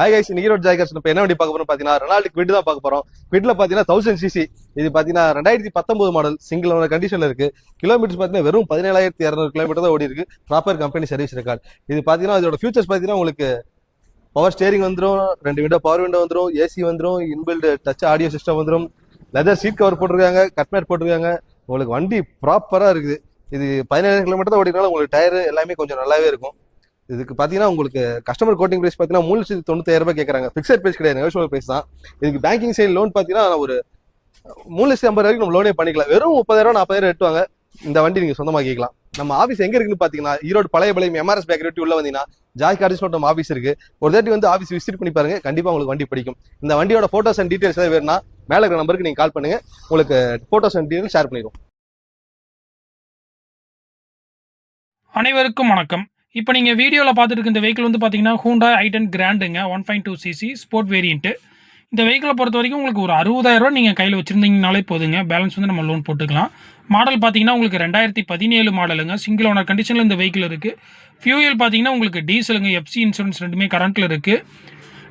Hi guys இன்னைக்கு Erode joy cars இப்போ என்ன வண்டி பார்க்க போறோம் பார்த்தீங்கன்னா ரெனால்டு குவிட் தான் பார்க்க போறோம். குவிட்ல பார்த்தீங்கன்னா தௌசண்ட் சிசி இது பார்த்தீங்கன்னா ரெண்டாயிரத்தி பத்தொன்பது மாடல் சிங்கிள் ஓனர் கண்டிஷன்ல இருக்கு. கிலோமீட்டர்ஸ் பார்த்தீங்கன்னா வெறும் பதினேழாயிரத்தி இரநூறு கிலோமீட்டர் தான் ஓடி இருக்கு. ப்ராப்பர் கம்பெனி சர்வீஸ் ரெக்கார்ட் இது பார்த்தீங்கன்னா இதோட ஃபியூச்சர்ஸ் பார்த்தீங்கன்னா உங்களுக்கு பவர் ஸ்டேரிங் வந்துடும் ரெண்டு விண்டோ பவர் விண்டோ வந்துடும் ஏசி வந்துடும் இன்பில்டு டச் ஆடியோ சிஸ்டம் வந்துடும் லெதர் சீட் கவர் போட்டிருக்காங்க கட்மேட் போட்டிருக்காங்க. உங்களுக்கு வண்டி ப்ராப்பராக இருக்குது. இது பதினேழு கிலோமீட்டர் தான் ஓடினாலும் உங்களுக்கு டயர் எல்லாமே கொஞ்சம் நல்லாவே இருக்கும். இதுக்கு பார்த்தீங்கன்னா உங்களுக்கு கஸ்டமர் கோட்டிங் ப்ரைஸ் பார்த்தீங்கன்னா மூணு லட்சத்தி தொண்ணூத்தாயிரம் ரூபாய் கேட்கறாங்க ஃபிக்ஸட் பிரைஸ் கிடையாது நெகோஷியல் பிரைஸ் தான். இதுக்கு பேங்கிங் சைடு லோன் பார்த்தீங்கன்னா ஒரு மூணு லட்சத்தி ஐம்பது வரைக்கும் நம்ம லோனே பண்ணிக்கலாம். வெறும் முப்பதாயிரம் நாற்பதாயிரம் எட்டுவாங்க. இந்த வண்டி நீங்க சொந்தமாக்கிக்கலாம் நம்ம ஆஃபீஸ் எங்க இருக்குன்னு பாத்தீங்கன்னா ஈரோடு பழைய பழைய எம்ஆர்எஸ் பேக்கரி உள்ள வந்தீங்கன்னா ஜாய் கார்டிஸ் நம்ம ஆஃபீஸ் இருக்கு. ஒரு தாட்டி வந்து ஆஃபீஸ் விசிட் பண்ணி பாருங்க. கண்டிப்பா உங்களுக்கு வண்டி பிடிக்கும். இந்த வண்டியோட போட்டோஸ் அண்ட் டீடைல்ஸ் ஏதாவது வேணும்னா மேல இருக்கிற நம்பருக்கு நீங்க கால் பண்ணுங்க. உங்களுக்கு போட்டோஸ் அண்ட் டீடைல்ஸ் ஷேர் பண்ணிடுவோம். அனைவருக்கும் வணக்கம். இப்போ நீங்கள் வீடியோவில் பார்த்துட்டு இருக்க இந்த வெஹிக்கிள் வந்து பார்த்தீங்கன்னா Hyundai i ten கிராண்டுங்க one point two CC sport variant இந்த வெஹிக்கிளை பொறுத்த வரைக்கும் உங்களுக்கு ஒரு அறுபதாயிரரூவா நீங்கள் கையில் வச்சுருந்தீங்கனாலே போதுங்க. பேலன்ஸ் வந்து நம்ம லோன் போட்டுக்கலாம். மாடல் பார்த்தீங்கன்னா உங்களுக்கு ரெண்டாயிரத்தி பதினேழு மாடலுங்க சிங்கிள் ஓனர் கண்டிஷனில் இந்த வெஹிக்கிள் இருக்குது ஃபியூயல் பார்த்தீங்கன்னா உங்களுக்கு டீசலுங்க எஃப்சி இன்சூரன்ஸ் ரெண்டுமே கரண்ட்டில் இருக்குது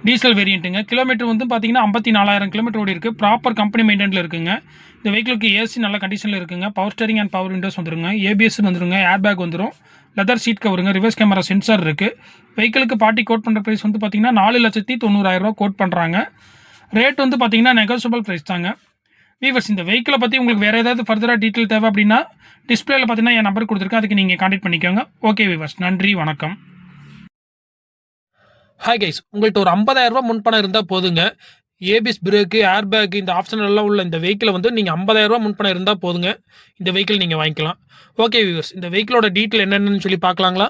டீசல் வேரியண்ட்டுங்க கிலோமீட்டர் வந்து பார்த்தீங்கன்னா ஐம்பத்தி நாலாயிரம் கிலோமீட்டர் ஓடி இருக்குது ப்ராப்பர் கம்பெனி மெயின்டெனில் இருக்குங்க. இந்த வெஹிக்கிளுக்கு ஏசி நல்ல கண்டிஷனில் இருக்குங்க. Power steering and power windows வந்துருங்க. ஏபிஎஸ் வந்துருங்க. ஏர் பேக் வந்துடும் லெதர் சீட் கவருங்க ரிவர்ஸ் கேமரா சென்சார் இருக்குது வெஹிக்கிளுக்கு பார்ட்டி கோட் பண்ணுற ப்ரைஸ் வந்து பார்த்தீங்கன்னா நாலு லட்சத்தி தொண்ணூறாயிரரூவா கோட் பண்ணுறாங்க ரேட் வந்து பார்த்திங்கன்னா நெகோசியபிள் ப்ரைஸ் தாங்க. வீவர்ஸ் இந்த வெஹிக்கிளை பற்றி உங்களுக்கு வேறு ஏதாவது ஃபர்தராக டீட்டெயில் தேவை அப்படின்னா டிஸ்பிளேயில் பார்த்தீங்கன்னா என் நம்பர் கொடுத்துருக்கேன். அதுக்கு நீங்கள் கான்டாக்ட் பண்ணிக்கோங்க. ஓகே வீவர்ஸ் நன்றி. வணக்கம். ஹாய் கைஸ் உங்கள்கிட்ட ஒரு ஐம்பதாயிரம் ரூபா முன்பணம் இருந்தால் போதுங்க. ஏபிஎஸ் பிரேக்கு ஏர் பேக் இந்த ஆப்ஷன் எல்லாம் உள்ள இந்த வெஹிக்கிளை வந்து நீங்கள் ஐம்பதாயிரம் ரூபா முன்பணம் இருந்தால் போதுங்க. இந்த வெஹிக்கிள் நீங்கள் வாங்கிக்கலாம். ஓகே வியூவர்ஸ் இந்த வெஹிக்கிளோட டீட்டெயில் என்னென்னு சொல்லி பார்க்கலாங்களா?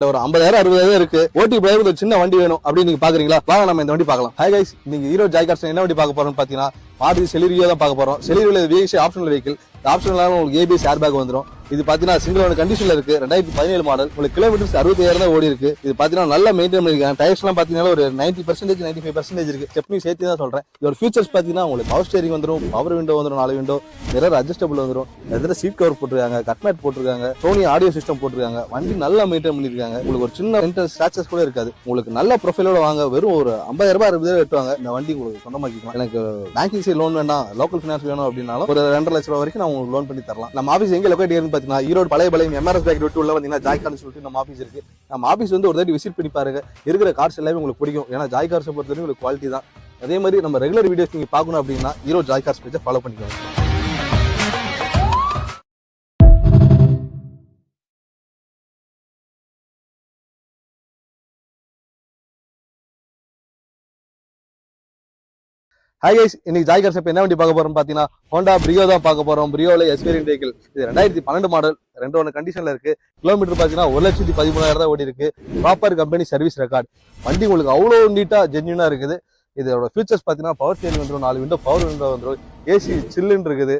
ஒரு ஐம்பதாயிரம் அறுபதாயிரம் இருக்கு. ஓட்டி டிரைவர் ஒரு சின்ன வண்டி வேணும் அப்படின்னு நீங்க பாக்குறீங்களா? வாங்க நம்ம இந்த வண்டி பார்க்கலாம். ஹாய் கைஸ் நீங்க ஹீரோ ஜாய்கார்ஸ் என்ன வண்டி பார்க்க போறோம்னு பாத்தீங்கன்னா மாருதி செலிரியோ தான் பார்க்க போறோம். செலிரியோல விஐசி ஆப்ஷனல் வெஹிக்கிள் ஆப்ஷனல் உங்களுக்கு ஏபிஎஸ் ஏர் பேக் வந்துடும் இது பாத்தீங்கன்னா சிங்கிள் கண்டிஷனில் கண்டிஷன்ல இருக்கு. ரெண்டாயிரத்தி பதினேழு மாடல் உங்களுக்கு கிலோமீட்டர்ஸ் அறுபத்தாயிரம் தான் ஓடி இருக்கு. இது பாத்தீங்கன்னா நல்லா மெயின்டைன் பண்ணிருக்காங்க. டயர்ஸ் எல்லாம் ஒரு ninety percentage ninety five percentage இருக்கு. ஸ்டெப்னி சேர்த்து தான் சொல்றேன். இதோட ஃபீச்சர்ஸ் பாத்தீங்கன்னா உங்களுக்கு பவர் ஸ்டேரிங் வந்துடும் பவர் விண்டோ வந்துடும் நாலு விண்டோ நிறைய அட்ஜஸ்டபிள் வந்துடும் நிறைய சீட் கவர் போட்டிருக்காங்க கட்மேட் போட்டிருக்காங்க சோனி ஆடியோ சிஸ்டம் போட்டிருக்காங்க. வண்டி நல்லா மெயின்டைன் பண்ணிருக்காங்க. உங்களுக்கு ஒரு சின்ன இன்டர் ஸ்ட்ராச்சஸ் கூட இருக்காது. உங்களுக்கு நல்ல ப்ரொஃபைலோட வாங்க. வெறும் ஒரு ஐம்பதாயிரம் ரூபாய் அறுபது வெட்டுவாங்க இந்த வண்டி உங்களுக்கு சொந்தமாக்கிக்கலாம். எனக்கு பேங்கிங் சைட் லோன் வேண்டாம் லோக்கல் ஃபினான்ஸ் வேணும் அப்படின்னாலும் ஒரு ரெண்டரை லட்ச ரூபா வரைக்கும் நான் உங்களுக்கு லோன் பண்ணி தரலாம். நம்ம ஆஃபீஸ் எங்க லொக்கேட் இருக்கு பாத்தீங்கன்னா ஈரோடு பழைய பழைய எம்ஆர்எஸ் பேக் விட்டு உள்ள வந்தீங்கன்னா ஜாய் சொல்லிட்டு நம்ம ஆஃபீஸ் இருக்கு. நம்ம ஆஃபீஸ் வந்து ஒரு தாட்டி விசிட் பண்ணி பாருங்க. இருக்கிற கார்ஸ் எல்லாமே உங்களுக்கு பிடிக்கும். ஏன்னா ஜாய் கார்ஸை பொறுத்தவரைக்கும் உங்களுக்கு குவாலிட்டி தான். அதே மாதிரி நம்ம ரெகுலர் வீடியோஸ் நீங்க பார்க்கணும் அப்படின்னா ஈரோடு ஜாய் கார்ஸ் பேஜை ஃபாலோ பண்ணிக்கோங்க. ஹாய் கைஸ் இன்னைக்கு ஜாய் கார்ஸ் என்ன வண்டி பார்க்க போறோம் பாத்தீங்கன்னா ஹோண்டா பிரியோ தான் பார்க்க போறோம். பிரியோல எஸ்பீரியன் வெஹிக்கிள் இது ரெண்டாயிரத்தி பன்னெண்டு மாடல் ரெண்டு ஒன்று கண்டிஷன்ல இருக்கு. கிலோமீட்டர் பாத்தீங்கன்னா ஒரு லட்சத்தி பதிமூணாயிரம் தான் ஓடி இருக்கு. ப்ராப்பர் கம்பெனி சர்வீஸ் ரெக்கார்ட் வண்டி உங்களுக்கு அவ்வளோ நீட்டா ஜென்யூனா இருக்குது. இதோட ஃபியூச்சர்ஸ் பாத்தீங்கன்னா பவர் ஸ்டேரிங் வந்துடும் நாலு விண்டோ பவர் விண்டோ வந்துடும் ஏசி சில்லுன்னு இருக்குது.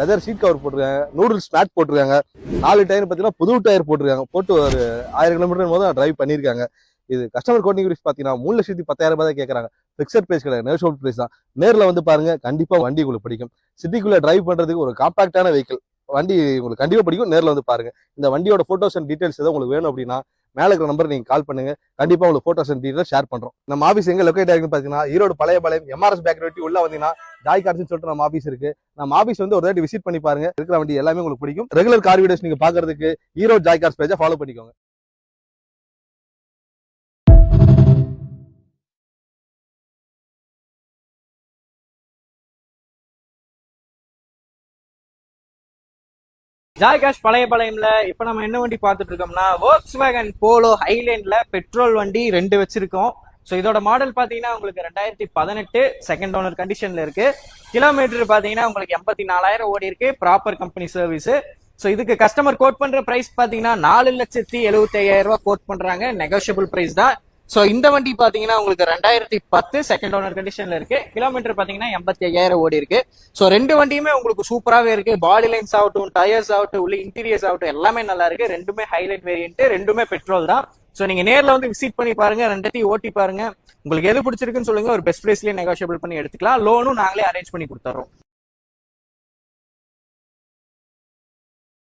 லெதர் சீட் கவர் போட்டிருக்காங்க. நூடுல்ஸ் மேட் போட்டிருக்காங்க. நாலு டயர் பார்த்தீங்கன்னா புது டயர் போட்டிருக்காங்க. போட்டு ஒரு ஆயிரம் கிலோமீட்டர் போது டிரைவ் பண்ணியிருக்காங்க. இது கஸ்டமர் கோட்டிங் ரிஸ்க் பார்த்தீங்கன்னா மூணு லட்சத்தி பத்தாயிரம் ரூபாய் தான் கேட்குறாங்க ஃபிக்ஸட் பிரைஸ் கிடையாது நேஷனல் பிரைஸ் தான். நேரில் வந்து பாருங்க கண்டிப்பாக வண்டி உங்களுக்கு பிடிக்கும். சிட்டிக்குள்ளே டிரைவ் பண்ணுறதுக்கு ஒரு காம்பாக்டான வெஹிக்கிள் வண்டி உங்களுக்கு கண்டிப்பாக பிடிக்கும் நேரில் வந்து பாருங்க. இந்த வண்டியோட ஃபோட்டோஸ் அண்ட் டீடைல்ஸ் எதாவது உங்களுக்கு வேணும் அப்படின்னா மேலே இருக்கிற நம்பர் நீங்கள் கால் பண்ணுங்க. கண்டிப்பாக உங்களுக்கு ஃபோட்டோஸ் அண்ட் டீடைல்ஸ் ஷேர் பண்ணுறோம் நம்ம ஆஃபீஸ் எங்கே லொக்கேட் ஆகிருக்குன்னு பார்த்தீங்கன்னா ஈரோடு பழைய பாளையம் எம்ஆர்எஸ் பேக்கரி வெட்டி உள்ள வந்தீங்கன்னா ஜாய் கார்ஸ்னு சொல்லிட்டு நம்ம ஆஃபீஸ் இருக்கு. நம்ம ஆஃபீஸ் வந்து ஒரு தாட்டி விசிட் பண்ணி பாருங்க. இருக்கிற வண்டி எல்லாமே உங்களுக்கு பிடிக்கும். ரெகுலர் கார் வீடியோஸ் நீங்க பாக்குறதுக்கு ஈரோடு ஜாய் கார்ஸ் பேஜை ஃபாலோ பண்ணிக்கோங்க. ஜாய் காஷ் பழைய பழையம்ல. இப்ப நம்ம என்ன வண்டி பார்த்துட்டு இருக்கோம்னா ஒர்க்ஸ் வேகன் போலோ ஹைலேண்ட்ல பெட்ரோல் வண்டி ரெண்டு வச்சிருக்கோம். ஸோ இதோட மாடல் பார்த்தீங்கன்னா உங்களுக்கு ரெண்டாயிரத்தி பதினெட்டு செகண்ட் ஓனர் கண்டிஷன்ல இருக்கு. கிலோமீட்டர் பாத்தீங்கன்னா உங்களுக்கு எண்பத்தி நாலாயிரம் ஓடி இருக்கு. ப்ராப்பர் கம்பெனி சர்வீஸ் ஸோ இதுக்கு கஸ்டமர் கோட் பண்ற பிரைஸ் பாத்தீங்கன்னா நாலு லட்சத்தி எழுபத்தி ஐயாயிரம் ரூபாய் கோட் பண்றாங்க. நெகோஷியபிள் பிரைஸ் தான். ஸோ இந்த வண்டி பார்த்தீங்கன்னா உங்களுக்கு ரெண்டாயிரத்தி பத்து செகண்ட் ஓனர் கண்டிஷன்ல இருக்கு. கிலோமீட்டர் பார்த்தீங்கன்னா எண்பத்தி ஐயாயிரம் ஓடி இருக்கு. ஸோ ரெண்டு வண்டியுமே உங்களுக்கு சூப்பராகவே இருக்கு. பாடி லைன்ஸ் ஆகட்டும் டயர்ஸ் ஆகட்டும் உள்ள இன்டீரியர்ஸ் ஆகட்டும் எல்லாமே நல்லா இருக்கு. ரெண்டுமே ஹைலைட் வேரியன்ட் ரெண்டுமே பெட்ரோல் தான். ஸோ நீங்க நேரில் வந்து விசிட் பண்ணி பாருங்க ரெண்டத்தையும் ஓட்டி பாருங்க. உங்களுக்கு எது பிடிச்சிருக்குன்னு சொல்லுங்க ஒரு பெஸ்ட் ப்ரைஸ்லேயே நெகோஷியபிள் பண்ணி எடுத்துக்கலாம். லோனும் நாங்களே அரேஞ்ச் பண்ணி கொடுத்துறோம்.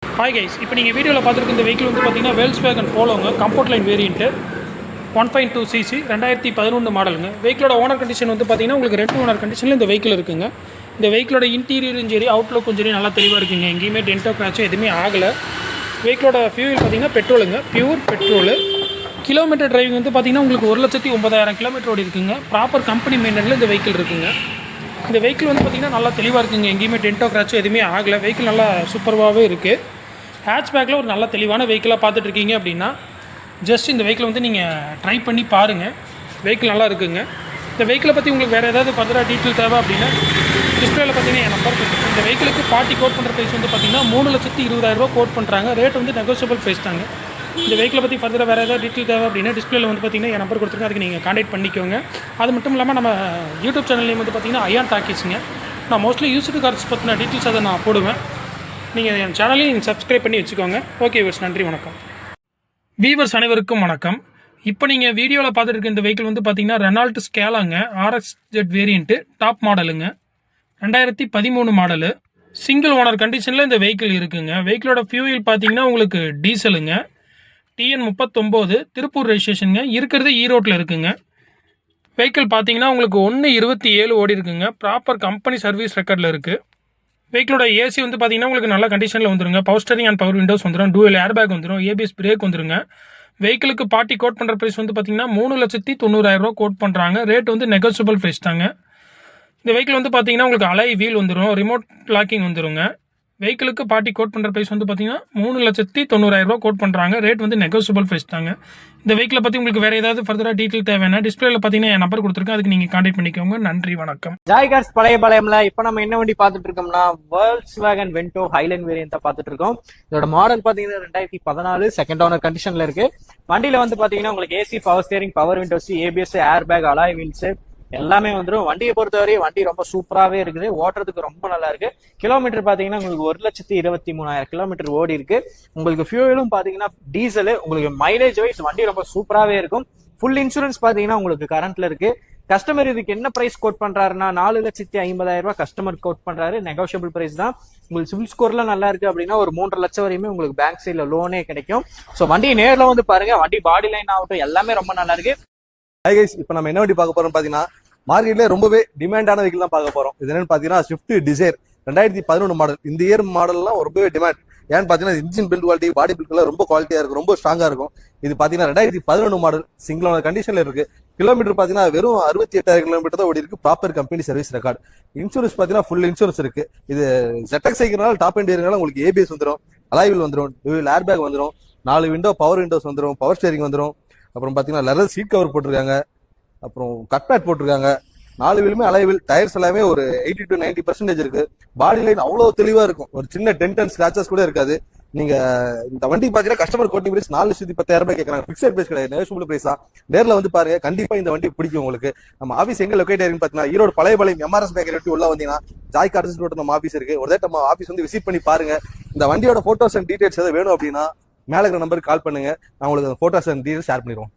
ஹாய் கைஸ் இப்போ நீங்கள் வீடியோவில் பார்த்துருக்க இந்த வெஹிக்கிள் வந்து பார்த்தீங்கன்னா Volkswagen போலோங்க comfort line variant one point two CC ரெண்டாயிரத்தி பதினொன்று மாடலுங்க. வெஹிக்கிளோட ஓனர் கண்டிஷன் வந்து பார்த்தீங்கன்னா உங்களுக்கு ரெண்டு ஓனர் கண்டிஷனில் இந்த வெஹிக்கிள் இருக்குங்க. இந்த வெஹிக்கிளோட இன்டீரியரும் சரி அவுட்லுக்கும் சரி நல்லா தெளிவாக இருக்குங்க. எங்கேயுமே டென்டோ கிராச்சோ எதுவுமே ஆகலை. வெஹிக்கிளோட ஃபியூல் பார்த்தீங்கன்னா பெட்ரோலுங்க பியூர் பெட்ரோலு கிலோமீட்டர் டிரைவிங் வந்து பார்த்தீங்கன்னா உங்களுக்கு ஒரு லட்சத்தி ஒன்பதாயிரம் கிலோமீட்டர் ஓடி இருக்குங்க. ப்ராப்பர் கம்பெனி மெயின்டனில் இந்த வெஹிக்கிள் இருக்குங்க. இந்த வெஹிக்கிள் வந்து பார்த்தீங்கன்னா நல்லா தெளிவாக இருக்குங்க. எங்கேயுமே டென்டோ கிராச்சோ எதுவுமே ஆகலை. வெஹிக்கிள் நல்லா சூப்பர்வாகவே இருக்குது ஹேட்ச்பேக்கில் ஒரு நல்ல தெளிவான வெஹிக்கிளாக பார்த்துட்டு இருக்கீங்க அப்படின்னா ஜஸ்ட் இந்த வெஹிக்கிள் வந்து நீங்கள் ட்ரை பண்ணி பாருங்கள் வெஹிக்கிள் நல்லா இருக்குங்க. இந்த வெஹிக்கிளை பற்றி உங்களுக்கு வேறு ஏதாவது ஃபர்தராக டீட்டெயில் தேவை அப்படின்னா டிஸ்பிளேல பார்த்தீங்கன்னா என் நம்பர் இருக்குது இந்த வெஹிக்கிளுக்கு பார்ட்டி கோட் பண்ணுற ப்ரைஸ் வந்து பார்த்தீங்கன்னா மூணு லட்சத்தி இருபதாயிரரூபா கோட் பண்ணுறாங்க ரேட் வந்து நெகோசியபிள் ப்ரைஸ் தாங்க. இந்த வெஹிக்கிளை பற்றி ஃபர்தராக வேறு ஏதாவது டீட்டெயில் தேவை அப்படின்னா டிஸ்பிளேல வந்து பார்த்தீங்கன்னா என் நம்பர் கொடுத்துருக்கேன் அதுக்கு நீங்கள் காண்டாக்ட் பண்ணிக்கோங்க. அது மட்டும் இல்லாமல் நம்ம யூடியூப் சேனல்லையும் வந்து பார்த்தீங்கன்னா ஐயான் டாக்கிஸுங்க நான் மோஸ்ட்லி யூஸ்டு கார்ஸ் பற்றின டீட்டெயில்ஸ் அதை நான் போடுவேன். நீங்கள் என் சேனலையும் நீங்கள் சப்ஸ்கிரைப் பண்ணி வச்சுக்கோங்க. ஓகே விவர்ஸ் நன்றி வணக்கம். வீவர்ஸ் அனைவருக்கும் வணக்கம். இப்போ நீங்கள் வீடியோவில் பார்த்துட்டு இருக்க இந்த வெஹிக்கிள் வந்து பார்த்தீங்கன்னா ரெனால்ட் ஸ்கேலாங்க ஆர்எக்ஸ் ஜெட் வேரியண்ட்டு டாப் மாடலுங்க ரெண்டாயிரத்தி பதிமூணு மாடலு சிங்கிள் ஓனர் கண்டிஷனில் இந்த வெஹிக்கிள் இருக்குங்க. வெஹிக்கிளோட ஃபியூயில் பார்த்தீங்கன்னா உங்களுக்கு டீசலுங்க டிஎன் முப்பத்தொம்போது திருப்பூர் ரெஜிஸ்ட்ரேஷனுங்க இருக்கிறது ஈரோட்டில் இருக்குங்க. வெஹிக்கிள் பார்த்தீங்கன்னா உங்களுக்கு ஒன்று இருபத்தி ஏழு ஓடி இருக்குங்க. ப்ராப்பர் கம்பெனி சர்வீஸ் ரெக்கார்டில் இருக்குது வெஹிக்கிளோட ஏசி வந்து பார்த்தீங்கன்னா உங்களுக்கு நல்ல கண்டிஷனில் வந்துருங்க. Power steering and power windows வந்துடும் டூவல் ஏர்பேக் வந்துடும் ஏபிஎஸ் பிரேக் வந்துருங்க. வெஹிக்கிளுக்கு பார்ட்டி கோட் பண்ணுற ப்ரைஸ் வந்து பார்த்தீங்கன்னா மூணு லட்சத்தி தொண்ணூறாயிரம் ரூபா கோட் பண்ணுறாங்க ரேட் வந்து நெகோசியபிள் ப்ரைஸ் தாங்க. இந்த வெஹிக்கிள் வந்து பார்த்தீங்கன்னா உங்களுக்கு அலை வீல் வந்துடும் ரிமோட் லாக்கிங் வந்துருங்க. வெஹிக்கிளுக்கு பார்ட்டி கோட் பண்ணுற ப்ரைஸ் வந்து பார்த்தீங்கன்னா மூணு லட்சத்தி தொண்ணூறாயிரம் ரூபா கோட் பண்ணுறாங்க ரேட் வந்து நெகோசியபிள் ப்ரைஸ் தாங்க. இந்த வெஹிக்கிளை பற்றி உங்களுக்கு வேறு ஏதாவது ஃபர்தராக டீட்டெயில் தேவைன்னா டிஸ்பிளேல பார்த்தீங்கன்னா என் நம்பர் கொடுத்துருக்கேன். அதுக்கு நீங்கள் காண்டாக்ட் பண்ணிக்கோங்க. நன்றி வணக்கம். ஜாய் கார்ஸ் பழைய பாளையம்ல இப்போ நம்ம என்ன வண்டி பார்த்துட்டு இருக்கோம்னா Volkswagen Vento Highline variant பார்த்துட்டு இருக்கோம். இதோட மாடல் பார்த்தீங்கன்னா ரெண்டாயிரத்தி பதினாலு செகண்ட் ஓனர் கண்டிஷனில் இருக்கு. வண்டியில் வந்து பார்த்தீங்கன்னா உங்களுக்கு AC power steering power windows ABS airbag alloy wheels எல்லாமே வந்துடும் வண்டியை பொறுத்தவரை வண்டி ரொம்ப சூப்பராகவே இருக்குது. ஓட்டுறதுக்கு ரொம்ப நல்லா இருக்கு. கிலோமீட்டர் பாத்தீங்கன்னா உங்களுக்கு ஒரு லட்சத்தி இருபத்தி மூணாயிரம் கிலோமீட்டர் ஓடி இருக்கு. உங்களுக்கு ஃபியூலும் பாத்தீங்கன்னா டீசல் உங்களுக்கு மைலேஜ் வைஸ் வண்டி ரொம்ப சூப்பராகவே இருக்கும். ஃபுல் இன்சூரன்ஸ் பாத்தீங்கன்னா உங்களுக்கு கரண்ட்ல இருக்கு. கஸ்டமர் இதுக்கு என்ன பிரைஸ் கோட் பண்றாருன்னா நாலு லட்சத்தி ஐம்பதாயிரம் ரூபாய் கஸ்டமர் கோட் பண்றாரு. நெகோஷியபிள் பிரைஸ் தான். உங்களுக்கு சிவில் ஸ்கோர்லாம் நல்லா இருக்கு அப்படின்னா ஒரு மூன்றரை லட்சம் வரையுமே உங்களுக்கு பேங்க் சைட்ல லோனே கிடைக்கும். ஸோ வண்டி நேர்ல வந்து பாருங்க. வண்டி பாடி லைன் ஆகட்டும் எல்லாமே ரொம்ப நல்லா இருக்கு. இப்போ நம்ம என்ன வண்டி பார்க்க போறோம் பாத்தீங்கன்னா மார்க்கெட்ல ரொம்பவே டிமாண்டான வெஹிக்கிள் தான் பார்க்க போறோம். இது என்னன்னு பாத்தீங்கன்னா ஸ்விஃப்ட் டிசைர் ரெண்டாயிரத்தி பதினொன்று மாடல் இந்த இயர் மாடல்லாம் ரொம்பவே டிமாண்ட் ஏன்னு பாத்தீங்கன்னா இன்ஜின் பில்ட் குவாலிட்டி பாடி பில்ட்லாம் ரொம்ப குவாலிட்டியா இருக்கும் ரொம்ப ஸ்ட்ராங்கா இருக்கும். இது பாத்தீங்கன்னா ரெண்டாயிரத்தி பதினொன்று மாடல் சிங்கிளான கண்டிஷன்ல இருக்கு. கிலோமீட்டர் பாத்தீங்கன்னா வெறும் அறுபத்தி எட்டாயிரம் கிலோமீட்டர் தான் ஓடி இருக்கு proper company service record insurance பாத்தீங்கன்னா ஃபுல் இன்சூரன்ஸ் இருக்கு. இது செட்டக் சைக்கிள்னால டாப் அண்ட் ஏறினால உங்களுக்கு ஏபிஎஸ் வந்துடும் அலாய்வில் வந்துடும் டூவில் ஏர் பேக் வந்துடும் நாலு விண்டோ பவர் விண்டோஸ் வந்துடும் பவர் ஸ்டேரிங் வந்துடும் அப்புறம் பாத்தீங்கன்னா லெதர் சீட் கவர் போட்டிருக்காங்க. அப்புறம் கட் பேட் போட்டிருக்காங்க. நாலு வீலுமே அலைவில் டயர்ஸ் எல்லாமே ஒரு எயிட்டி டு நைன்டி பர்சன்டேஜ் இருக்கு. பாடி லைன் அவ்வளவு தெளிவா இருக்கும். ஒரு சின்ன டென்ட் அண்ட் ஸ்கிராச்சஸ் கூட இருக்காது. நீங்க இந்த வண்டி பாத்தீங்கன்னா கஸ்டமர் கோட்டிங் பிரைஸ் நாலு லட்சத்தி பத்தாயிரம் ரூபாய் கேட்கறாங்க பிக்சட் பிரைஸ் கிடையாது. நேஷனல் பிரைஸ் தான். நேர்ல வந்து பாருங்க. கண்டிப்பா இந்த வண்டி பிடிக்கும் உங்களுக்கு. நம்ம ஆஃபீஸ் எங்க லொக்கேட் ஆயிருக்கு பாத்தீங்கன்னா ஈரோடு பழைய பாளையம் எம்ஆர்எஸ் பேக்கரி ஒட்டி உள்ள வந்தீங்கன்னா ஜாய் கார்டன்ஸ் ரோட் நம்ம ஆஃபீஸ் இருக்கு. ஒரு தடவை நம்ம ஆஃபீஸ் வந்து விசிட் பண்ணி பாருங்க. இந்த வண்டியோட போட்டோஸ் அண்ட் டீடைல்ஸ் ஏதாவது வேணும் அப்படின்னா மேலே இருக்கிற நம்பருக்கு கால் பண்ணுங்க. நான் உங்களுக்கு போட்டோஸ் அண்ட் டீடைல்ஸ் ஷேர் பண்ணிடுவோம்.